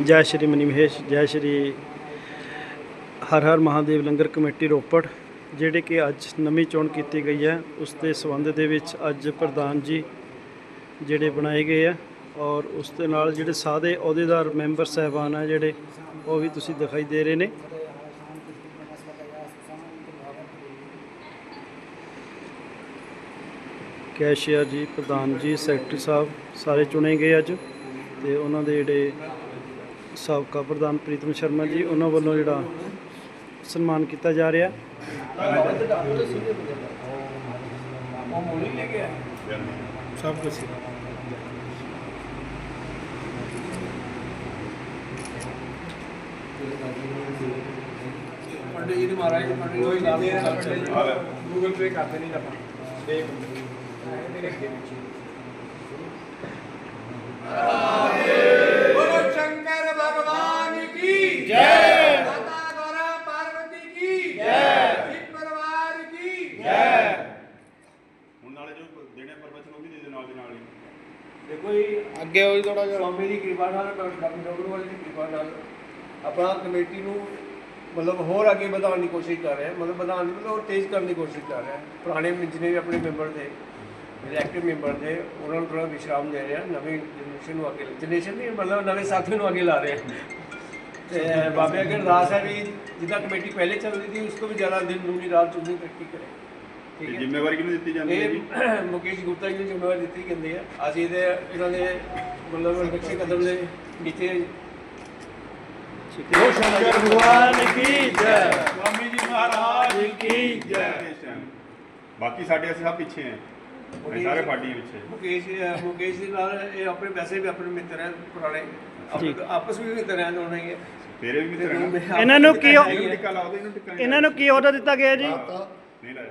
ਜੈ ਸ਼੍ਰੀ ਮਨੀ ਮਹੇਸ਼, ਜੈ ਸ਼੍ਰੀ ਹਰ ਹਰ ਮਹਾਦੇਵ ਲੰਗਰ ਕਮੇਟੀ ਰੋਪੜ, ਜਿਹੜੇ ਕਿ ਅੱਜ ਨਵੀਂ ਚੋਣ ਕੀਤੀ ਗਈ ਹੈ। ਉਸ ਦੇ ਸੰਬੰਧ ਦੇ ਵਿੱਚ ਅੱਜ ਪ੍ਰਧਾਨ ਜੀ ਜਿਹੜੇ ਬਣਾਏ ਗਏ ਆ ਔਰ ਉਸ ਦੇ ਨਾਲ ਜਿਹੜੇ ਸਾਦੇ ਅਹੁਦੇਦਾਰ ਮੈਂਬਰ ਸਹਿਬਾਨ ਆ ਜਿਹੜੇ, ਉਹ ਵੀ ਤੁਸੀਂ ਦਿਖਾਈ ਦੇ ਰਹੇ ਨੇ। ਕੈਸ਼ੀਅਰ ਜੀ, ਪ੍ਰਧਾਨ ਜੀ, ਸੈਕਟਰੀ ਸਾਹਿਬ ਸਾਰੇ ਚੁਣੇ ਗਏ ਅੱਜ ਤੇ ਉਹਨਾਂ ਦੇ ਜਿਹੜੇ ਸਾਬਕਾ ਪ੍ਰਧਾਨ ਪ੍ਰੀਤਮ ਸ਼ਰਮਾ ਜੀ ਉਹਨਾਂ ਵੱਲੋਂ ਜਿਹੜਾ ਸਨਮਾਨ ਕੀਤਾ ਜਾ ਰਿਹਾ। ਸਭ ਕੁਝ ਪੰਡਿਤ ਜੀ ਨੇ ਮਹਾਰਾਜ ਪੰਡਿਤ ਜੀ ਨੂੰ ਗੱਲ ਕਰਦੇ ਗੂਗਲ ਪੇ ਕਰਦੇ ਨਹੀਂ ਆਪਾਂ। ਦੇਖ ਮੇਰੇ ਅੱਗੇ ਪਿੱਛੇ ਦੇਖੋ ਜੀ ਅੱਗੇ ਹੋਈ ਥੋੜਾ ਜਿਹਾ। ਸਵਾਮੀ ਦੀ ਕਿਰਪਾ ਨਾਲ ਡਾਕਟਰ ਡਾਕਟਰ ਵਾਲੀ ਦੀ ਕਿਰਪਾ ਨਾਲ ਆਪਣਾ ਕਮੇਟੀ ਨੂੰ ਮਤਲਬ ਹੋਰ ਅੱਗੇ ਵਧਾਉਣ ਦੀ ਕੋਸ਼ਿਸ਼ ਕਰ ਰਹੇ। ਹਾਂ ਮਤਲਬ ਵਧਾਉਣ ਦੀ ਮਤਲਬ ਹੋਰ ਤੇਜ਼ ਕਰਨ ਦੀ ਕੋਸ਼ਿਸ਼ ਕਰ ਰਹੇ। ਹਾਂ ਪੁਰਾਣੇ ਜਿੰਨੇ ਵੀ ਆਪਣੇ ਮੈਂਬਰ ਥੇ ਜਿਹੜੇ ਐਕਟਿਵ ਮੈਂਬਰ ਥੇ ਉਹਨਾਂ ਨੂੰ ਥੋੜਾ ਵਿਸ਼ਰਾਮ ਦੇ ਰਹੇ। ਹਾਂ ਨਵੀਂ ਜਨਰੇਸ਼ਨ ਨੂੰ ਅੱਗੇ ਜਨਰੇਸ਼ਨ ਨਹੀਂ ਮਤਲਬ ਨਵੇਂ ਸਾਥੀਆਂ ਨੂੰ ਅੱਗੇ ਲਾ ਰਹੇ। ਹਾਂ ਤੇ ਬਾਬੇ ਅੱਗੇ ਅਰਦਾਸ ਹੈ ਵੀ ਜਿੱਦਾਂ ਕਮੇਟੀ ਪਹਿਲੇ ਚੱਲਦੀ ਸੀ ਉਸ ਤੋਂ ਵੀ ਜ਼ਿਆਦਾ ਦਿਨ ਦੂਣੀ ਰਾਤ ਚੁਗਣੀ ਤਰੱਕੀ ਕਰੇ। ਤੇ ਠੀਕ ਹੈ। ਜ਼ਿੰਮੇਵਾਰੀ ਕਿਹਨੂੰ ਦਿੱਤੀ ਜਾਂਦੀ ਹੈ ਜੀ? ਇਹ ਮੁਕੇਸ਼ ਗੁਪਤਾ ਜੀ ਨੂੰ ਜ਼ਿੰਮੇਵਾਰੀ ਦਿੱਤੀ ਕਹਿੰਦੇ ਆ ਅਸੀਂ ਇਹਦੇ ਇਹਨਾਂ ਦੇ ਮਤਲਬ ਨਕਸ਼ੇ ਕਦਮ ਦੇ ਨੀਚੇ ਉਹ ਸ਼ੰਕਰ ਭਗਵਾਨ ਕੀ ਜੈ। ਸਵਾਮੀ ਜੀ ਮਹਾਰਾਜ ਕੀ ਜੈ। ਇਸ time। ਬਾਕੀ ਸਾਡੇ ਅਸੀਂ ਸਭ ਪਿੱਛੇ ਹੈ। ਅਸੀਂ ਸਾਰੇ ਪਾਰਟੀ ਪਿੱਛੇ ਮੁਕੇਸ਼ ਅਹ ਮੁਕੇਸ਼ ਦੇ ਨਾਲ ਇਹ ਆਪਣੇ ਵੈਸੇ ਵੀ ਆਪਣੇ ਮਿੱਤਰ ਹੈ ਪੁਰਾਣੇ। ਆਪਣੇ ਆਪਸ ਵਿੱਚ ਵੀ ਮਿੱਤਰ ਹੈ ਦੋਨੇ ਹੀ ਤੇਰੇ ਵੀ ਮਿੱਤਰ ਹਨ ਇਹਨਾਂ ਨੂੰ ਕੀ ਇਹਨੂੰ ਟਿੱਕਾ ਲਾਓ ਤੇ ਇਹਨੂੰ ਟਿੱਕਾ ਨਹੀਂ ਇਹਨਾਂ ਨੂੰ ਕੀ ਅਹੁਦਾ ਦਿੱਤਾ ਗਿਆ ਜੀ? ਲਾਇਆ ਨਹੀਂ ਲਾਇਆ।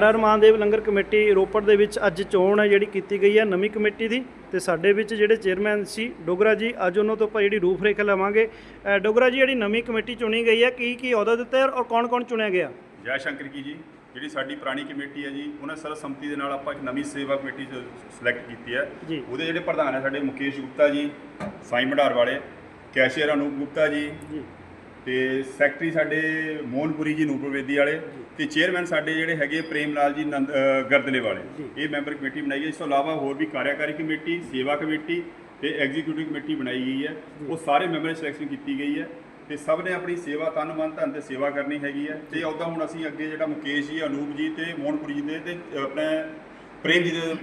ਹਰ ਹਰ ਮਹਾਦੇਵ ਲੰਗਰ ਕਮੇਟੀ ਰੋਪੜ ਦੇ ਵਿੱਚ ਅੱਜ ਚੋਣ ਹੈ ਜਿਹੜੀ ਕੀਤੀ ਗਈ ਹੈ ਨਵੀਂ ਕਮੇਟੀ ਦੀ ਤੇ ਸਾਡੇ ਵਿੱਚ ਜਿਹੜੇ ਚੇਅਰਮੈਨ ਸੀ ਡੋਗਰਾ ਜੀ ਅੱਜ ਉਹਨਾਂ ਤੋਂ ਆਪਾਂ ਜਿਹੜੀ ਰੂਪਰੇਖਾ ਲਵਾਂਗੇ। ਡੋਗਰਾ ਜੀ ਜਿਹੜੀ ਨਵੀਂ ਕਮੇਟੀ ਚੁਣੀ ਗਈ ਹੈ ਕੀ ਕੀ ਅਹੁਦਾ ਦਿੱਤਾ ਹੈ ਔਰ ਕੌਣ ਕੌਣ ਚੁਣਿਆ ਗਿਆ? ਜੈ ਸ਼ੰਕਰ ਕੀ ਜੀ ਜਿਹੜੀ ਸਾਡੀ ਪੁਰਾਣੀ ਕਮੇਟੀ ਹੈ ਜੀ ਉਹਨਾਂ ਸਰਬਸੰਮਤੀ ਦੇ ਨਾਲ ਆਪਾਂ ਇੱਕ ਨਵੀਂ ਸੇਵਾ ਕਮੇਟੀ ਸਿਲੈਕਟ ਕੀਤੀ ਹੈ। ਜੀ। ਉਹਦੇ ਜਿਹੜੇ ਪ੍ਰਧਾਨ ਹੈ ਸਾਡੇ ਮੁਕੇਸ਼ ਗੁਪਤਾ ਜੀ ਸਾਈ ਮਢਾਰ ਵਾਲੇ ਕੈਸ਼ੀਅਰ ਅਨੂਪ ਗੁਪਤਾ ਜੀ। ਤੇ ਸੈਕਟਰੀ ਸਾਡੇ ਮੋਹਨਪੁਰੀ ਜੀ ਨੂਰਪੁਰ ਵੇਦੀ ਵਾਲੇ ਤੇ ਚੇਅਰਮੈਨ ਸਾਡੇ ਜਿਹੜੇ ਹੈਗੇ ਪ੍ਰੇਮ ਲਾਲ ਜੀ ਗਰਦਲੇ ਵਾਲੇ। ਇਹ ਮੈਂਬਰ ਕਮੇਟੀ ਬਣਾਈ ਹੈ ਇਸ ਤੋਂ ਇਲਾਵਾ ਹੋਰ ਵੀ ਕਾਰਿਆਕਾਰੀ ਕਮੇਟੀ ਸੇਵਾ ਕਮੇਟੀ ਤੇ ਐਗਜ਼ੀਕਿਊਟਿਵ ਕਮੇਟੀ ਬਣਾਈ ਗਈ ਹੈ। ਉਹ ਸਾਰੇ ਮੈਂਬਰਾਂ ਦੀ ਸਿਲੈਕਸ਼ਨ ਕੀਤੀ ਗਈ ਹੈ ਤੇ ਸਭ ਨੇ ਆਪਣੀ ਸੇਵਾ ਤਨ ਮਨ ਧਨ ਤੇ ਸੇਵਾ ਕਰਨੀ ਹੈਗੀ ਹੈ। ਤੇ ਉਹਦਾ ਹੁਣ ਅਸੀਂ ਅੱਗੇ ਜਿਹੜਾ ਮੁਕੇਸ਼ ਜੀ ਅਨੂਪ ਜੀ ਤੇ ਮੋਹਨਪੁਰੀ ਜੀ ਦੇ ਤੇ ਆਪਣੇ ਪ੍ਰੇਮ ਜੀ ਦੇ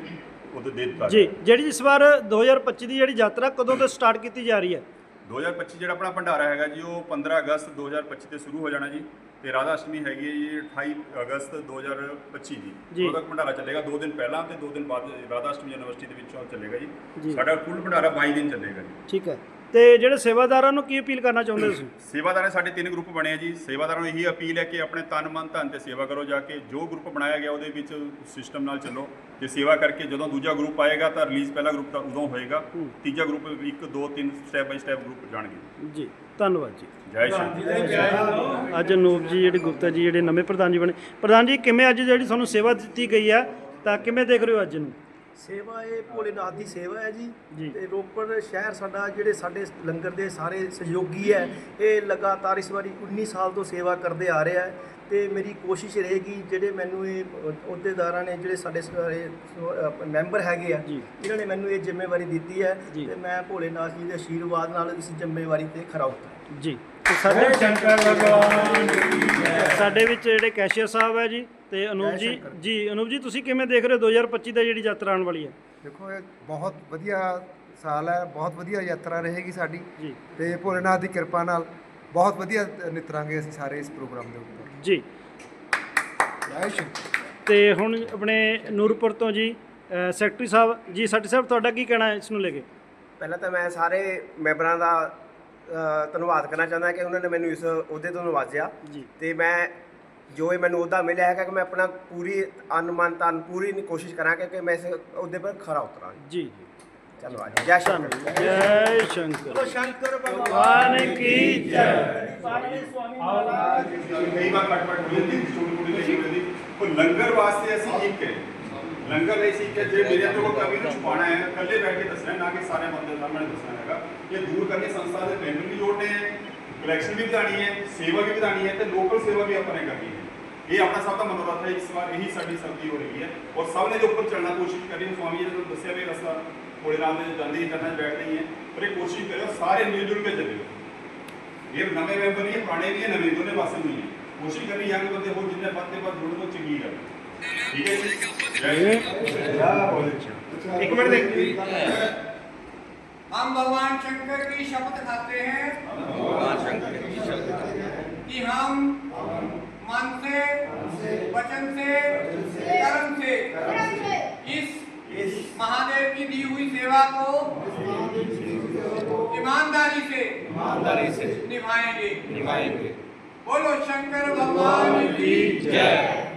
ਉਹਦੇ ਦੇ ਦਿੱਤਾ ਜੀ। ਜਿਹੜੀ ਇਸ ਵਾਰ 2025 ਦੀ ਜਿਹੜੀ ਯਾਤਰਾ ਕਦੋਂ ਤੋਂ ਸਟਾਰਟ ਕੀਤੀ ਜਾ ਰਹੀ ਹੈ? 2025 ਜਿਹੜਾ ਆਪਣਾ ਭੰਡਾਰਾ ਹੈਗਾ ਜੀ ਉਹ 15 ਅਗਸਤ 2025 ਤੇ ਸ਼ੁਰੂ ਹੋ ਜਾਣਾ ਜੀ ਤੇ ਰਾਧਾ ਅਸ਼ਟਮੀ ਹੈਗੀ ਹੈ ਜੀ 28 ਅਗਸਤ 2025 ਜੀ। ਉਦੋਂ ਤੱਕ ਭੰਡਾਰਾ ਚੱਲੇਗਾ 2 ਦਿਨ ਪਹਿਲਾਂ ਤੇ 2 ਦਿਨ ਬਾਅਦ ਰਾਧਾ ਅਸ਼ਟਮੀ ਯੂਨੀਵਰਸਿਟੀ ਦੇ ਵਿੱਚੋਂ ਚੱਲੇਗਾ ਜੀ। ਜੀ ਸਾਡਾ ਕੁੱਲ ਭੰਡਾਰਾ 22 ਦਿਨ ਚੱਲੇਗਾ ਜੀ ਠੀਕ ਹੈ ਤੇ ਜਿਹੜੇ ਸੇਵਾਦਾਰਾਂ ਨੂੰ ਕੀ ਅਪੀਲ ਕਰਨਾ ਚਾਹੁੰਦੇ ਤੁਸੀਂ? ਸੇਵਾਦਾਰਾਂ ਸਾਡੇ ਤਿੰਨ ਗਰੁੱਪ ਬਣੇ ਆ ਜੀ। ਸੇਵਾਦਾਰਾਂ ਨੂੰ ਇਹੀ ਅਪੀਲ ਹੈ ਕਿ ਆਪਣੇ ਤਨ ਮਨ ਧਨ ਤੇ ਸੇਵਾ ਕਰੋ ਜਾ ਕੇ। ਜੋ ਗਰੁੱਪ ਬਣਾਇਆ ਗਿਆ ਉਹਦੇ ਵਿੱਚ ਸਿਸਟਮ ਨਾਲ ਚੱਲੋ। ਤੇ ਸੇਵਾ ਕਰਕੇ ਜਦੋਂ ਦੂਜਾ ਗਰੁੱਪ ਆਏਗਾ ਤਾਂ ਰਿਲੀਜ਼ ਪਹਿਲਾ ਗਰੁੱਪ ਤਾਂ ਉਦੋਂ ਹੋਏਗਾ। ਤੀਜਾ group 1 2 3 step by step group ਜਾਣਗੇ। ਜੀ ਧੰਨਵਾਦ ਜੀ। ਜੈ ਸ਼੍ਰੀ ਅੱਜ ਅਨੂਪ ਜੀ ਜਿਹੜੇ ਗੁਪਤਾ ਜੀ ਜਿਹੜੇ ਨਵੇਂ ਪ੍ਰਧਾਨ ਜੀ ਬਣੇ। ਪ੍ਰਧਾਨ ਜੀ ਕਿਵੇਂ ਅੱਜ ਜਿਹੜੀ ਤੁਹਾਨੂੰ ਸੇਵਾ ਦਿੱਤੀ ਗਈ ਹੈ ਤਾਂ ਕਿਵੇਂ ਦੇਖ ਰਹੇ ਹੋ ਅੱਜ ਨੂੰ ਸੇਵਾ ਇਹ ਭੋਲੇਨਾਥ ਦੀ ਸੇਵਾ ਹੈ ਜੀ। ਤੇ ਰੋਪੜ ਸ਼ਹਿਰ ਸਾਡਾ ਜਿਹੜੇ ਸਾਡੇ ਲੰਗਰ ਦੇ ਸਾਰੇ ਸਹਿਯੋਗੀ ਹੈ ਇਹ ਲਗਾਤਾਰ ਇਸ ਵਾਰੀ 19 ਸਾਲ ਤੋਂ ਸੇਵਾ ਕਰਦੇ ਆ ਰਿਹਾ ਹੈ ਤੇ ਮੇਰੀ ਕੋਸ਼ਿਸ਼ ਰਹੇਗੀ ਜਿਹੜੇ ਮੈਨੂੰ ਇਹ ਅਹੁਦੇਦਾਰਾਂ ਨੇ ਜਿਹੜੇ ਸਾਡੇ ਸਾਰੇ ਮੈਂਬਰ ਹੈਗੇ ਆ। ਇਹਨਾਂ ਨੇ ਮੈਨੂੰ ਇਹ ਜ਼ਿੰਮੇਵਾਰੀ ਦਿੱਤੀ ਹੈ। ਤੇ ਮੈਂ ਭੋਲੇਨਾਥ ਜੀ ਦੇ ਆਸ਼ੀਰਵਾਦ ਨਾਲ ਇਸ ਜ਼ਿੰਮੇਵਾਰੀ ਤੇ ਖਰਾ ਉਤਰਾਂ ਜੀ ਸਾਡੇ ਸ਼ੰਕਰ ਭਗਵਾਨ। ਸਾਡੇ ਵਿੱਚ ਜਿਹੜੇ ਕੈਸ਼ੀਅਰ ਸਾਹਿਬ ਹੈ ਜੀ ਤੇ ਅਨੂਪ ਜੀ ਜੀ ਅਨੂਪ ਜੀ ਤੁਸੀਂ ਕਿਵੇਂ ਦੇਖ ਰਹੇ ਹੋ? 2025 ਦਾ ਜਿਹੜੀ ਯਾਤਰਾ ਆਉਣ ਵਾਲੀ ਹੈ। ਦੇਖੋ ਇਹ ਬਹੁਤ ਵਧੀਆ ਸਾਲ ਹੈ ਬਹੁਤ ਵਧੀਆ ਯਾਤਰਾ ਰਹੇਗੀ ਸਾਡੀ। ਜੀ। ਤੇ ਭੋਲੇਨਾਥ ਦੀ ਕਿਰਪਾ ਨਾਲ ਬਹੁਤ ਵਧੀਆ ਨਿਤਰਾਂਗੇ ਅਸੀਂ ਸਾਰੇ ਇਸ ਪ੍ਰੋਗਰਾਮ ਦੇ ਉੱਪਰ। ਜੀ। ਜੈ ਸ਼ੰਕਰ। ਤੇ ਹੁਣ ਆਪਣੇ ਨੂਰਪੁਰ ਤੋਂ ਜੀ ਸੈਕਟਰੀ ਸਾਹਿਬ ਜੀ ਸੈਕਟਰੀ ਸਾਹਿਬ ਤੁਹਾਡਾ ਕੀ ਕਹਿਣਾ ਹੈ ਇਸ ਨੂੰ ਲੈ ਕੇ? ਪਹਿਲਾਂ ਤਾਂ ਮੈਂ ਸਾਰੇ ਮੈਂਬਰਾਂ ਦਾ ਧੰਨਵਾਦ ਕਰਨਾ ਚਾਹੁੰਦਾ ਕਿ ਉਹਨਾਂ ਨੇ ਮੈਨੂੰ ਇਸ ਅਹੁਦੇ ਤੋਂ ਨਵਾਜ਼ਿਆ ਜੀ। ਤੇ ਮੈਂ ਜੋ ਇਹ ਮੈਨੂੰ ਉਹਦਾ ਮਿਲਿਆ ਹੈਗਾ ਕਿ ਮੈਂ ਆਪਣਾ ਪੂਰੀ ਅਨੁਮਾਨ ਤਨ ਪੂਰੀ ਕੋਸ਼ਿਸ਼ ਕਰਾਂਗਾ ਕਿ ਮੈਂ ਇਸ ਉਹਦੇ ਪਰ ਖਰਾ ਉਤਰਾਂ ਜੀ ਜੀ ਚਲੋ ਆ ਜੈ ਸ਼ੰਕਰ ਧੰਨਵਾਦ ਜੈ ਸ਼ੰਕਰ ਸ਼ੰਕਰ ਭਗਵਾਨ ਕੀ ਜੈ ਕਈ ਵਾਰ ਕੱਟ ਕੱਟ ਹੋ ਜਾਂਦੀ ਛੋਟੀ ਛੋਟੀ ਜਿਹੀ ਹੋ ਜਾਂਦੀ ਉਹ ਲੰਗਰ ਵਾਸਤੇ ਅਸੀਂ ਇੱਕ ਹੈ ਲੰਗਰ ਲਈ ਸੀ ਕਿ ਜੇ ਮੇਰੇ ਤੋਂ ਕੋਈ ਕਮੀ ਨੂੰ ਛੁਪਾਣਾ ਹੈ, ਇਕੱਲੇ ਬੈਠ ਕੇ ਦੱਸਣਾ ਨਾ ਕਿ ਸਾਰੇ ਬੰਦੇ ਸਾਹਮਣੇ ਦੱਸਣਾ ਹੈਗਾ। ਇਹ ਦੂਰ ਕਰਨੀ ਸੰਸਥਾ ਦੇ ਮੈਂਬਰ ਵੀ ਜੋੜਨੇ ਹੈ ਕਲੈਕਸ਼ਨ ਵੀ ਵਧਾਣੀ ਹੈ, ਸੇਵਾ ਵੀ ਵਧਾਣੀ ਹੈ ਤੇ ਲੋਕਲ ਸੇਵਾ ਵੀ ਆਪਾਂ ਨੇ ਕਰਨੀ ਹੈ। ਇਹ ਆਪਣਾ ਸਭ ਦਾ ਮਨੋਰਥ ਹੈ, ਇਸ ਵਾਰ ਇਹੀ ਸਾਡੀ ਸਬਜ਼ੀ ਹੋ ਰਹੀ ਹੈ ਔਰ ਸਭ ਨੇ ਦੇ ਉੱਪਰ ਚੱਲਣਾ ਕੋਸ਼ਿਸ਼ ਕਰੀ ਸਵਾਮੀ ਜੀ ਨੇ ਤੁਹਾਨੂੰ ਦੱਸਿਆ ਵੀ ਰਸਤਾ ਥੋੜੇ ਰਾਮ ਦੇ ਜਾਂਦੀ ਹੈ ਚੜਨਾ ਬੈਠ ਨਹੀਂ ਹੈ ਪਰ ਇਹ ਕੋਸ਼ਿਸ਼ ਕਰਿਓ, ਸਾਰੇ ਮਿਲ ਕੇ ਚੱਲਿਓ। ਇਹ ਨਵੇਂ ਮੈਂਬਰ ਨਹੀਂ ਪੁਰਾਣੇ ਵੀ ਹੈ, ਨਵੇਂ ਦੋਨੇ ਪਾਸੇ ਨਹੀਂ ਹੈ। ਕੋਸ਼ਿਸ਼ ਕਰਨੀ ਯੰਗ ਬੰਦੇ ਹੋਰ ਜਿੰਨੇ ਬੰਦੇ ਬਾਅਦ ਜੁੜਨ ਤੋਂ ਚੰਗੀ ਗੱਲ एक मिनट देख। हम भगवान शंकर की शपथ खाते हैं। भगवान शंकर कि हम मन से वचन से कर्म से इस महादेव की दी हुई सेवा को ईमानदारी से ईमानदारी से निभाएँगे। निभाएँगे। बोलो शंकर भगवान की जय।